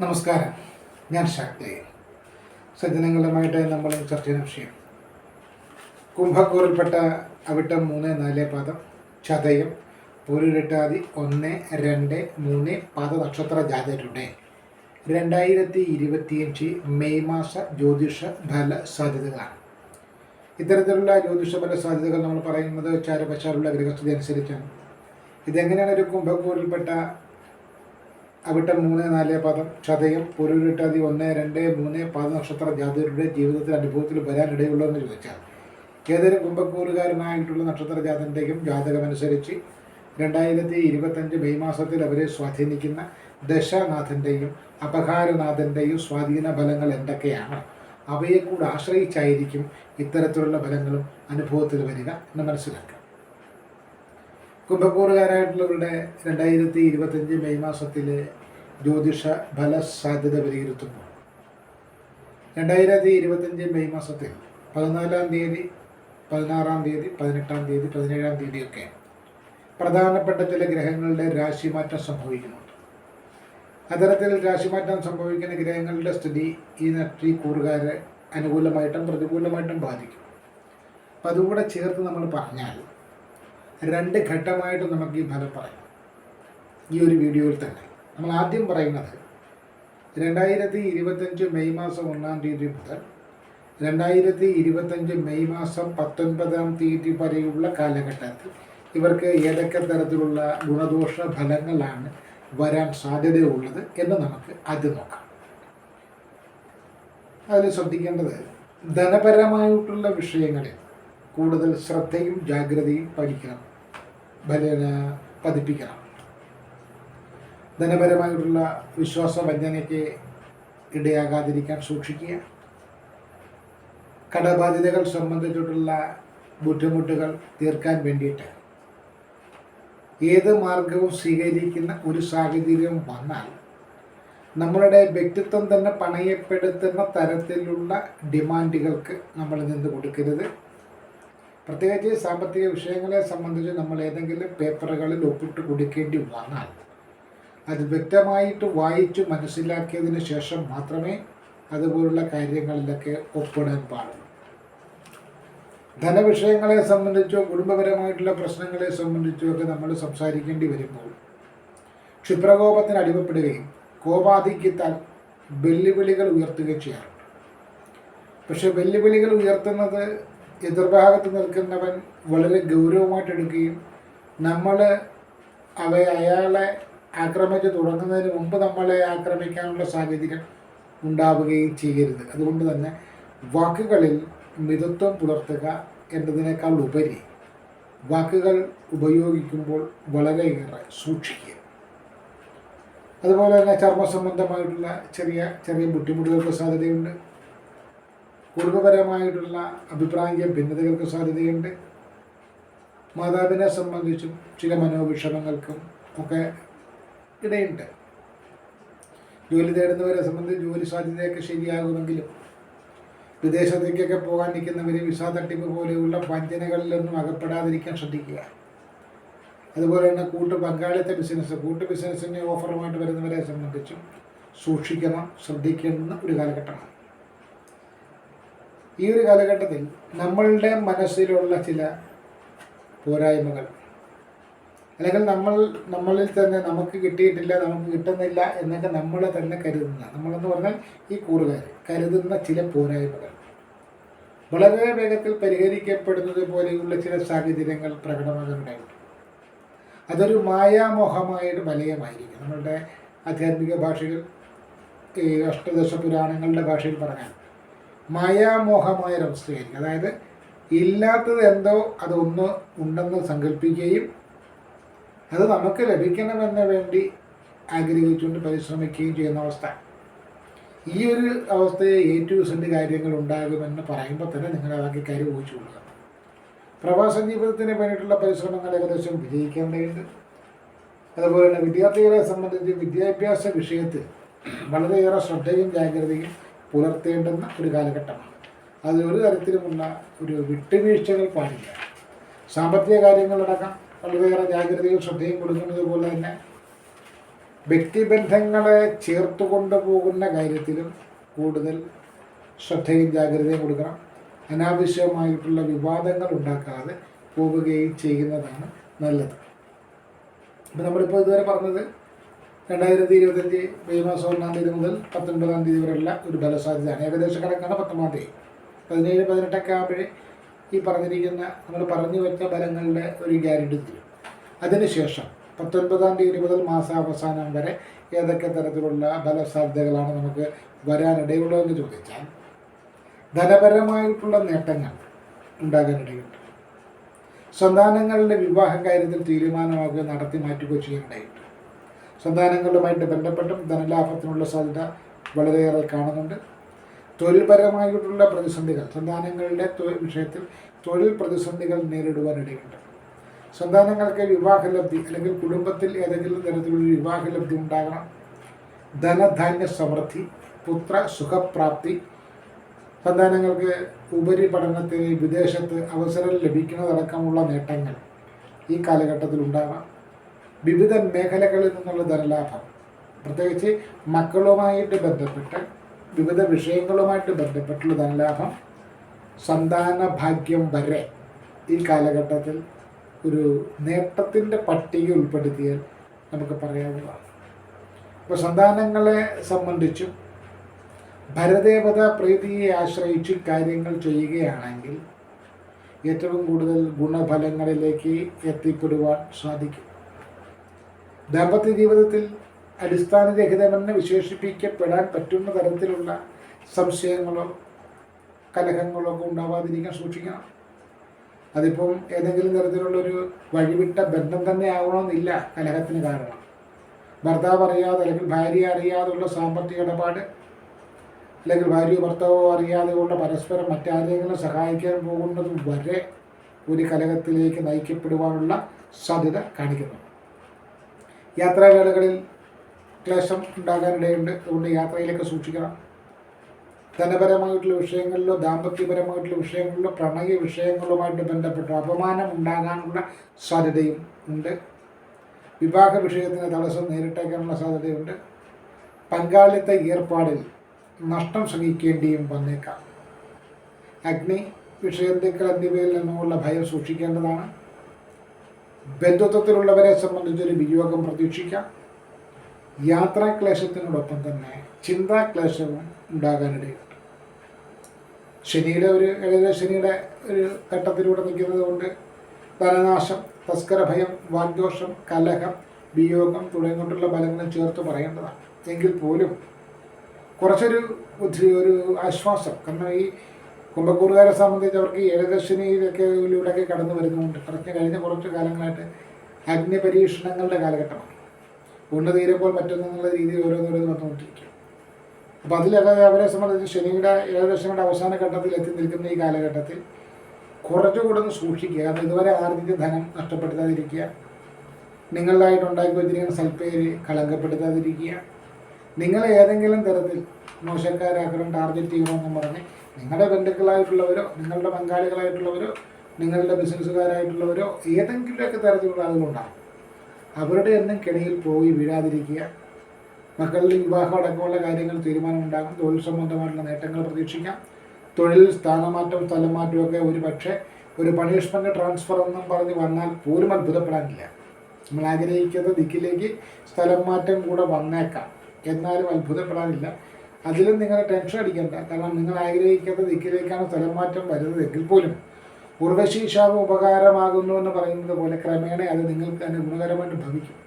നമസ്കാരം. ഞാൻ ശക്തി. സജ്ജനങ്ങളുമായിട്ട് നമ്മൾ ചർച്ച ചെയ്യുന്ന വിഷയം. കുംഭക്കൂറിൽപ്പെട്ട അവിട്ടം മൂന്ന് നാല് പാദം ചതയം പൂരിട്ടാതി ഒന്ന് രണ്ട് മൂന്ന് പാദ നക്ഷത്ര ജാതരുടെ രണ്ടായിരത്തി ഇരുപത്തിയഞ്ച് മെയ് മാസ ജ്യോതിഷ ഫല സാധ്യതകളാണ്. ഇത്തരത്തിലുള്ള ജ്യോതിഷ ഫല സാധ്യതകൾ നമ്മൾ പറയുന്നത് ചാരപശാലുള്ള ഗ്രഹസ്ഥിതി അനുസരിച്ചാണ്. ഇതെങ്ങനെയാണ് ഒരു കുംഭക്കൂറിൽപ്പെട്ട അവിട്ടം മൂന്ന് നാല് പദം ക്ഷതയം പൊരുരുട്ടാതി ഒന്ന് രണ്ട് മൂന്ന് പാദ നക്ഷത്ര ജാതകരുടെ ജീവിതത്തിൽ അനുഭവത്തിൽ വരാനിടയുള്ളതെന്ന് ചോദിച്ചാൽ ഏതെങ്കിലും കുംഭക്കൂറുകാരനായിട്ടുള്ള നക്ഷത്ര ജാതന്റെയും ജാതകമനുസരിച്ച് രണ്ടായിരത്തി ഇരുപത്തഞ്ച് മെയ് മാസത്തിൽ അവരെ സ്വാധീനിക്കുന്ന ദശനാഥന്റെയും അപഹാരനാഥന്റെയും സ്വാധീന ഫലങ്ങൾ എന്തൊക്കെയാണ്? അവയെ കൂടെ ആശ്രയിച്ചായിരിക്കും ഇത്തരത്തിലുള്ള ഫലങ്ങളും അനുഭവത്തിൽ വരിക എന്ന് മനസ്സിലാക്കുക. കുംഭക്കൂറുകാരായിട്ടുള്ളവരുടെ രണ്ടായിരത്തി ഇരുപത്തഞ്ച് മെയ് മാസത്തിലെ ജ്യോതിഷ ഫല സാധ്യത വിലയിരുത്തുമ്പോൾ രണ്ടായിരത്തി ഇരുപത്തഞ്ച് മെയ് മാസത്തിൽ പതിനാലാം തീയതി പതിനാറാം തീയതി പതിനെട്ടാം തീയതി പതിനേഴാം തീയതിയൊക്കെ പ്രധാനപ്പെട്ട ചില ഗ്രഹങ്ങളുടെ രാശിമാറ്റം സംഭവിക്കുന്നുണ്ട് അത്തരത്തിൽ രാശിമാറ്റം സംഭവിക്കുന്ന ഗ്രഹങ്ങളുടെ സ്ഥിതി ഈ നക്ഷി കൂറുകാരെ അനുകൂലമായിട്ടും പ്രതികൂലമായിട്ടും ബാധിക്കും. അപ്പം അതുകൂടെ ചേർത്ത് നമ്മൾ പറഞ്ഞാൽ രണ്ട് ഘട്ടമായിട്ട് നമുക്ക് ഈ ഫലം പറയാം. ഈ ഒരു വീഡിയോയിൽ തന്നെ. നമ്മൾ ആദ്യം പറയുന്നത് രണ്ടായിരത്തി ഇരുപത്തഞ്ച് മെയ് മാസം ഒന്നാം തീയതി മുതൽ രണ്ടായിരത്തി ഇരുപത്തഞ്ച് മെയ് മാസം പത്തൊൻപതാം തീയതി വരെയുള്ള കാലഘട്ടത്തിൽ ഇവർക്ക് ഏതൊക്കെ തരത്തിലുള്ള ഗുണദോഷ ഫലങ്ങളാണ് വരാൻ സാധ്യതയുള്ളത് എന്ന് നമുക്ക് ആദ്യം നോക്കാം. അതിൽ ശ്രദ്ധിക്കേണ്ടത് ധനപരമായിട്ടുള്ള വിഷയങ്ങളിൽ കൂടുതൽ ശ്രദ്ധയും ജാഗ്രതയും പഠിക്കണം ഫല പതിപ്പിക്കണം. ധനപരമായിട്ടുള്ള വിശ്വാസ വഞ്ചനയ്ക്ക് ഇടയാകാതിരിക്കാൻ സൂക്ഷിക്കുക. കടബാധ്യതകൾ സംബന്ധിച്ചിട്ടുള്ള ബുദ്ധിമുട്ടുകൾ തീർക്കാൻ വേണ്ടിയിട്ട് ഏത് മാർഗവും സ്വീകരിക്കുന്ന ഒരു സാഹചര്യം വന്നാൽ നമ്മളുടെ വ്യക്തിത്വം തന്നെ പണയപ്പെടുത്തുന്ന തരത്തിലുള്ള ഡിമാൻഡുകൾക്ക് നമ്മൾ നിന്ന് കൊടുക്കരുത്. പ്രത്യേകിച്ച് സാമ്പത്തിക വിഷയങ്ങളെ സംബന്ധിച്ച് നമ്മൾ ഏതെങ്കിലും പേപ്പറുകളിൽ ഒപ്പിട്ട് കൊടുക്കേണ്ടി വന്നാൽ അത് വ്യക്തമായിട്ട് വായിച്ചു മനസ്സിലാക്കിയതിന് ശേഷം മാത്രമേ അതുപോലുള്ള കാര്യങ്ങളിലൊക്കെ ഒപ്പിടാൻ പാടുള്ളൂ. ധനവിഷയങ്ങളെ സംബന്ധിച്ചോ കുടുംബപരമായിട്ടുള്ള പ്രശ്നങ്ങളെ സംബന്ധിച്ചോ ഒക്കെ നമ്മൾ സംസാരിക്കേണ്ടി വരുമ്പോൾ ക്ഷിപ്രകോപത്തിന് അടിമപ്പെടുകയും കോപാധിക്യത്താൽ വെല്ലുവിളികൾ ഉയർത്തുകയും ചെയ്യാറുണ്ട്. പക്ഷേ വെല്ലുവിളികൾ ഉയർത്തുന്നത് എതിർഭാഗത്ത് നിൽക്കുന്നവൻ വളരെ ഗൗരവമായിട്ട് എടുക്കുകയും നമ്മൾ അവയെ അയാളെ ആക്രമിച്ച് തുടങ്ങുന്നതിന് മുമ്പ് നമ്മളെ ആക്രമിക്കാനുള്ള സാഹചര്യം ഉണ്ടാവുകയും ചെയ്യരുത്. അതുകൊണ്ട് തന്നെ വാക്കുകളിൽ മിതത്വം പുലർത്തുക എന്നതിനേക്കാൾ ഉപരി വാക്കുകൾ ഉപയോഗിക്കുമ്പോൾ വളരെയേറെ സൂക്ഷിക്കുക. അതുപോലെ തന്നെ ചർമ്മ സംബന്ധമായിട്ടുള്ള ചെറിയ ചെറിയ ബുദ്ധിമുട്ടുകൾക്ക് സാധ്യതയുണ്ട്. കുടുംബപരമായിട്ടുള്ള അഭിപ്രായ ഭിന്നതകൾക്ക് സാധ്യതയുണ്ട്. മാതാവിനെ സംബന്ധിച്ചും ചില മനോവിഷമങ്ങൾക്കും ഒക്കെ ഇടയുണ്ട്. ജോലി തേടുന്നവരെ സംബന്ധിച്ച് ജോലി സാധ്യതയൊക്കെ ശരിയാകുമെങ്കിലും വിദേശത്തേക്കൊക്കെ പോകാൻ നിൽക്കുന്നവർ വിസ തട്ടിപ്പ് പോലെയുള്ള വഞ്ചനകളിലൊന്നും അകപ്പെടാതിരിക്കാൻ ശ്രദ്ധിക്കുക. അതുപോലെ തന്നെ കൂട്ട് പങ്കാളിത്ത ബിസിനസ് കൂട്ട് ബിസിനസ്സിന്റെ ഓഫറുമായിട്ട് വരുന്നവരെ സംബന്ധിച്ചും സൂക്ഷിക്കണം ശ്രദ്ധിക്കേണ്ടുന്ന ഒരു കാലഘട്ടമാണ്. ഈ ഒരു കാലഘട്ടത്തിൽ നമ്മളുടെ മനസ്സിലുള്ള ചില പോരായ്മകൾ അല്ലെങ്കിൽ നമ്മൾ നമ്മളിൽ തന്നെ നമുക്ക് കിട്ടിയിട്ടില്ല നമുക്ക് കിട്ടുന്നില്ല എന്നൊക്കെ നമ്മൾ തന്നെ കരുതുന്ന നമ്മളെന്ന് പറഞ്ഞാൽ ഈ കൂറുകാർ കരുതുന്ന ചില പോരായ്മകൾ. വളരെ വേഗത്തിൽ പരിഹരിക്കപ്പെടുന്നത് പോലെയുള്ള ചില സാഹചര്യങ്ങൾ പ്രകടമാകുന്നുണ്ടായിട്ടുണ്ട് അതൊരു മായാമോഹമായിട്ട് വലയമായിരിക്കും. നമ്മളുടെ ആധ്യാത്മിക ഭാഷയിൽ ഈ അഷ്ടദശ പുരാണങ്ങളുടെ ഭാഷയിൽ പറഞ്ഞാൽ മായാമോഹമായൊരവസ്ഥയായിരിക്കും അതായത് ഇല്ലാത്തത് എന്തോ അതൊന്ന് ഉണ്ടെന്ന് സങ്കല്പിക്കുകയും അത് നമുക്ക് ലഭിക്കണമെന്ന് വേണ്ടി ആഗ്രഹിച്ചുകൊണ്ട് പരിശ്രമിക്കുകയും ചെയ്യുന്ന അവസ്ഥ. ഈ ഒരു അവസ്ഥയെ എ ടു സെന്റ് കാര്യങ്ങൾ ഉണ്ടാകുമെന്ന് പറയുമ്പോൾ തന്നെ നിങ്ങൾ അതൊക്കെ കാര്യം ഊഹിച്ചു കൊള്ളുക. പ്രവാസ ജീവിതത്തിന് വേണ്ടിയിട്ടുള്ള പരിശ്രമങ്ങൾ ഏകദേശം വിജയിക്കേണ്ടതുണ്ട്. അതുപോലെ തന്നെ വിദ്യാർത്ഥികളെ സംബന്ധിച്ച് വിദ്യാഭ്യാസ വിഷയത്തിൽ വളരെയേറെ ശ്രദ്ധയും ജാഗ്രതയും പുലർത്തേണ്ടുന്ന ഒരു കാലഘട്ടമാണ്. അത് ഒരു തരത്തിലുമുള്ള ഒരു വിട്ടുവീഴ്ചകൾ പാടില്ല. സാമ്പത്തിക കാര്യങ്ങളടക്കം വളരെയേറെ ജാഗ്രതയും ശ്രദ്ധയും കൊടുക്കുന്നത് പോലെ തന്നെ വ്യക്തിബന്ധങ്ങളെ ചേർത്ത് കൊണ്ടുപോകുന്ന കാര്യത്തിലും കൂടുതൽ ശ്രദ്ധയും ജാഗ്രതയും കൊടുക്കണം. അനാവശ്യമായിട്ടുള്ള വിവാദങ്ങൾ ഉണ്ടാക്കാതെ പോവുകയും ചെയ്യുന്നതാണ് നല്ലത്. അപ്പോൾ നമ്മളിപ്പോൾ ഇതുവരെ പറഞ്ഞത് രണ്ടായിരത്തി ഇരുപത്തഞ്ച് മെയ് മാസം ഒന്നാം തീയതി മുതൽ പത്തൊൻപതാം തീയതി വരെയുള്ള ഒരു ബലസാധ്യതയാണ്. ഏകദേശം കണക്കാണ് പത്തൊമ്പതാം തീയതി. പതിനേഴ് പതിനെട്ടൊക്കെ ആകുമ്പോഴേ ഈ പറഞ്ഞിരിക്കുന്ന നമ്മൾ പറഞ്ഞു വെച്ച ബലങ്ങളുടെ ഒരു ഗ്യാരണ്ടി തരും. അതിനുശേഷം പത്തൊൻപതാം തീയതി മുതൽ മാസാവസാനം വരെ ഏതൊക്കെ തരത്തിലുള്ള ബലസാധ്യതകളാണ് നമുക്ക് വരാനിടയുള്ളതെന്ന് ചോദിച്ചാൽ ധനപരമായിട്ടുള്ള നേട്ടങ്ങൾ ഉണ്ടാകാനിടയുണ്ട്. സന്താനങ്ങളുടെ വിവാഹ കാര്യത്തിൽ തീരുമാനമാകുക നടത്തി മാറ്റുകയോ ചെയ്യാനിടയുണ്ട്. സന്താനങ്ങളുമായിട്ട് ബന്ധപ്പെട്ടും ധനലാഭത്തിനുള്ള സാധ്യത വളരെയേറെ കാണുന്നുണ്ട്. തൊഴിൽപരമായിട്ടുള്ള പ്രതിസന്ധികൾ സന്താനങ്ങളുടെ തൊഴിൽ വിഷയത്തിൽ തൊഴിൽ പ്രതിസന്ധികൾ നേരിടുവാനിടയുണ്ട്. സന്താനങ്ങൾക്ക് വിവാഹലബ്ധി അല്ലെങ്കിൽ കുടുംബത്തിൽ ഏതെങ്കിലും തരത്തിലുള്ള വിവാഹലബ്ധി ഉണ്ടാകണം. ധനധാന്യ സമൃദ്ധി പുത്ര സുഖപ്രാപ്തി സന്താനങ്ങൾക്ക് ഉപരിപഠനത്തിന് വിദേശത്ത് അവസരം ലഭിക്കുന്നതടക്കമുള്ള നേട്ടങ്ങൾ ഈ കാലഘട്ടത്തിൽ ഉണ്ടാകാം വിവിധ മേഖലകളിൽ നിന്നുള്ള ധനലാഭം പ്രത്യേകിച്ച് മക്കളുമായിട്ട് ബന്ധപ്പെട്ട് വിവിധ വിഷയങ്ങളുമായിട്ട് ബന്ധപ്പെട്ടുള്ള ധനലാഭം സന്താന ഭാഗ്യം വരെ ഈ കാലഘട്ടത്തിൽ ഒരു നേട്ടത്തിന്റെ പട്ടിക ഉൾപ്പെടുത്തിയാൽ നമുക്ക് പറയാവുന്നതാണ്. അപ്പോൾ സന്താനങ്ങളെ സംബന്ധിച്ചും ഭരദേവത പ്രീതിയെ ആശ്രയിച്ച് കാര്യങ്ങൾ ചെയ്യുകയാണെങ്കിൽ ഏറ്റവും കൂടുതൽ ഗുണഫലങ്ങളിലേക്ക് എത്തിപ്പെടുവാൻ സാധിക്കും. ദാമ്പത്യ ജീവിതത്തിൽ അടിസ്ഥാനരഹിതമെന്ന് വിശേഷിപ്പിക്കപ്പെടാൻ പറ്റുന്ന തരത്തിലുള്ള സംശയങ്ങളോ കലഹങ്ങളോ ഒക്കെ ഉണ്ടാവാതിരിക്കാൻ സൂക്ഷിക്കണം. അതിപ്പം ഏതെങ്കിലും തരത്തിലുള്ളൊരു വഴിവിട്ട ബന്ധം തന്നെ ആവണമെന്നില്ല കലഹത്തിന് കാരണം. ഭർത്താവ് അറിയാതെ അല്ലെങ്കിൽ ഭാര്യ അറിയാതെയുള്ള സാമ്പത്തിക ഇടപാട് അല്ലെങ്കിൽ ഭാര്യയോ ഭർത്താവോ അറിയാതെ ഉള്ള പരസ്പരം മറ്റാരെങ്കിലും സഹായിക്കാൻ പോകുന്നത് വരെ ഒരു കലഹത്തിലേക്ക് നയിക്കപ്പെടുവാനുള്ള സാധ്യത കാണിക്കുന്നു. യാത്രാവേളകളിൽ ക്ലേശം ഉണ്ടാകാനിടയുണ്ട്. അതുകൊണ്ട് യാത്രയിലൊക്കെ സൂക്ഷിക്കണം. ധനപരമായിട്ടുള്ള വിഷയങ്ങളിലോ ദാമ്പത്യപരമായിട്ടുള്ള വിഷയങ്ങളിലോ പ്രണയ വിഷയങ്ങളുമായിട്ട് ബന്ധപ്പെട്ട അപമാനം ഉണ്ടാകാനുള്ള സാധ്യതയും ഉണ്ട്. വിവാഹ വിഷയത്തിന് തടസ്സം നേരിട്ടേക്കാനുള്ള സാധ്യതയുണ്ട്. പങ്കാളിത്ത ഏർപ്പാടിൽ നഷ്ടം സഹിക്കേണ്ടിയും വന്നേക്കാം. അഗ്നി വിഷയത്തേക്കൾ എന്നിവയിൽ നിന്നുമുള്ള ഭയം സൂക്ഷിക്കേണ്ടതാണ്. ബന്ധുത്വത്തിലുള്ളവരെ സംബന്ധിച്ചൊരു വിയോഗം പ്രതീക്ഷിക്കാം. യാത്രാക്ലേശത്തിനോടൊപ്പം തന്നെ ചിന്താക്ലേശവും ഉണ്ടാകാനിടയുണ്ട്. ശനിയുടെ ഒരു ഏകദേശം ശനിയുടെ ഒരു ഘട്ടത്തിലൂടെ നിൽക്കുന്നത് കൊണ്ട് ധനനാശം തസ്കരഭയം വാഗ്ദോഷം കലഹം വിയോഗം തുടങ്ങിയിട്ടുള്ള ഫലങ്ങളും ചേർത്ത് പറയേണ്ടതാണ്. എങ്കിൽ പോലും കുറച്ചൊരു ഒരു ആശ്വാസം. കാരണം ഈ കുംഭക്കൂറുകാരെ സംബന്ധിച്ച് അവർക്ക് ഏകദശനിയിലൊക്കെ ഇതിലൂടെയൊക്കെ കടന്നു വരുന്നുണ്ട്. കുറച്ച് കഴിഞ്ഞ കുറച്ച് കാലങ്ങളായിട്ട് അഗ്നി പരീക്ഷണങ്ങളുടെ കാലഘട്ടമാണ്. ഒന്ന് തീരുമ്പോൾ മറ്റൊന്നുള്ള രീതിയിൽ ഓരോന്നോരോന്ന് വന്നുകൊണ്ടിരിക്കും അപ്പോൾ അതിലൊക്കെ അവരെ സംബന്ധിച്ച് ശനിയുടെ ഏകദശനിയുടെ അവസാന ഘട്ടത്തിൽ എത്തി നിൽക്കുന്ന ഈ കാലഘട്ടത്തിൽ കുറച്ചുകൂടെ ഒന്ന് സൂക്ഷിക്കുക. കാരണം ഇതുവരെ ആർജിച്ച ധനം നഷ്ടപ്പെടുത്താതിരിക്കുക. നിങ്ങളിലായിട്ട് ഉണ്ടാക്കി വെച്ചിരിക്കുന്ന സൽപ്പേര് കളങ്കപ്പെടുത്താതിരിക്കുക. നിങ്ങൾ ഏതെങ്കിലും തരത്തിൽ മോശക്കാരാക്കണം ടാർഗറ്റ് ചെയ്യണമെന്നും പറഞ്ഞ് നിങ്ങളുടെ ബന്ധുക്കളായിട്ടുള്ളവരോ നിങ്ങളുടെ പങ്കാളികളായിട്ടുള്ളവരോ നിങ്ങളുടെ ബിസിനസ്സുകാരായിട്ടുള്ളവരോ ഏതെങ്കിലുമൊക്കെ തരത്തിലുള്ള ആളുകളുണ്ടാകും അവരുടെ ഒന്നും കെണിയിൽ പോയി വീഴാതിരിക്കുക മക്കളുടെ വിവാഹം അടക്കമുള്ള കാര്യങ്ങൾ തീരുമാനമുണ്ടാകും തൊഴിൽ സംബന്ധമായിട്ടുള്ള നേട്ടങ്ങൾ പ്രതീക്ഷിക്കാം. തൊഴിൽ സ്ഥാനമാറ്റം സ്ഥലം മാറ്റമൊക്കെ ഒരു പക്ഷേ ഒരു പണിഷ്മെന്റ് ട്രാൻസ്ഫർ എന്നും പറഞ്ഞ് വന്നാൽ പോലും അത്ഭുതപ്പെടാനില്ല. നമ്മൾ ആഗ്രഹിക്കുന്ന ദിക്കിലേക്ക് സ്ഥലം മാറ്റം കൂടെ വന്നേക്കാം. എന്നാലും അത്ഭുതപ്പെടാനില്ല. അതിലും നിങ്ങൾ ടെൻഷൻ അടിക്കണ്ട. കാരണം നിങ്ങൾ ആഗ്രഹിക്കാത്ത ദിക്കിലേക്കാണ് സ്ഥലം മാറ്റം വരുന്നതെങ്കിൽ പോലും ഉർവശീശാവ് ഉപകാരമാകുന്നു എന്ന് പറയുന്നത് പോലെ ക്രമേണ അത് നിങ്ങൾക്ക് തന്നെ ഗുണകരമായിട്ട് ഭവിക്കും.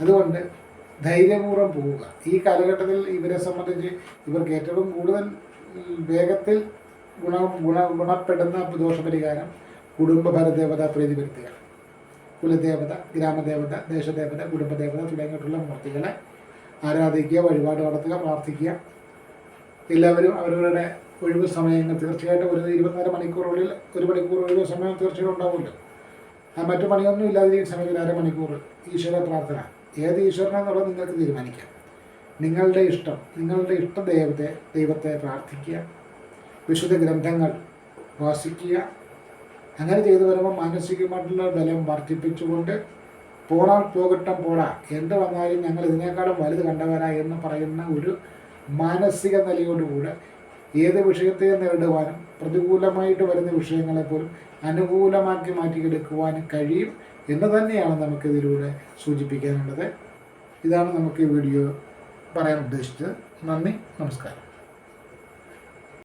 അതുകൊണ്ട് ധൈര്യപൂർവം പോവുക. ഈ കാലഘട്ടത്തിൽ ഇവരെ സംബന്ധിച്ച് ഇവർക്ക് ഏറ്റവും കൂടുതൽ വേഗത്തിൽ ഗുണ ഗുണ ഗുണപ്പെടുന്ന ദോഷപരിഹാരം കുടുംബ ഭരദേവത പ്രീതി വരുത്തുക കുലദേവത ഗ്രാമദേവത ദേശദേവത കുടുംബദേവത തുടങ്ങിയിട്ടുള്ള മൂർത്തികളെ ആരാധിക്കുക വഴിപാട് നടത്തുക പ്രാർത്ഥിക്കുക. എല്ലാവരും അവരവരുടെ ഒഴിവ് സമയങ്ങൾ തീർച്ചയായിട്ടും ഒരു ഇരുപത്തിനാല് മണിക്കൂറുകളിൽ ഒരു മണിക്കൂർ ഒഴിവ് സമയം തീർച്ചയായിട്ടും ഉണ്ടാവുമല്ലോ. ആ മറ്റു പണിയൊന്നും ഇല്ലാതിരിക്കുന്ന സമയത്തിൽ അരമണിക്കൂർ ഈശ്വര പ്രാർത്ഥന. ഏത് ഈശ്വരനാണെന്നുള്ളത് നിങ്ങൾക്ക് തീരുമാനിക്കാം. നിങ്ങളുടെ ഇഷ്ടം നിങ്ങളുടെ ഇഷ്ട ദൈവത്തെ ദൈവത്തെ പ്രാർത്ഥിക്കുക. വിശുദ്ധ ഗ്രന്ഥങ്ങൾ വാസിക്കുക. അങ്ങനെ ചെയ്തു വരുമ്പോൾ മാനസികമായിട്ടുള്ള ബലം വർദ്ധിപ്പിച്ചുകൊണ്ട് പോണാൽ പോകട്ടം പോടാ എന്ത് വന്നാലും ഞങ്ങൾ ഇതിനേക്കാളും വലുത് കണ്ടവരാ എന്ന് പറയുന്ന ഒരു മാനസിക നിലയോടുകൂടെ ഏത് വിഷയത്തെ നേരിടുവാനും പ്രതികൂലമായിട്ട് വരുന്ന വിഷയങ്ങളെ പോലും അനുകൂലമാക്കി മാറ്റിയെടുക്കുവാനും കഴിയും എന്ന് തന്നെയാണ് നമുക്കിതിലൂടെ സൂചിപ്പിക്കാനുള്ളത്. ഇതാണ് നമുക്ക് ഈ വീഡിയോ പറയാൻ ഉദ്ദേശിച്ചത്. നന്ദി നമസ്കാരം.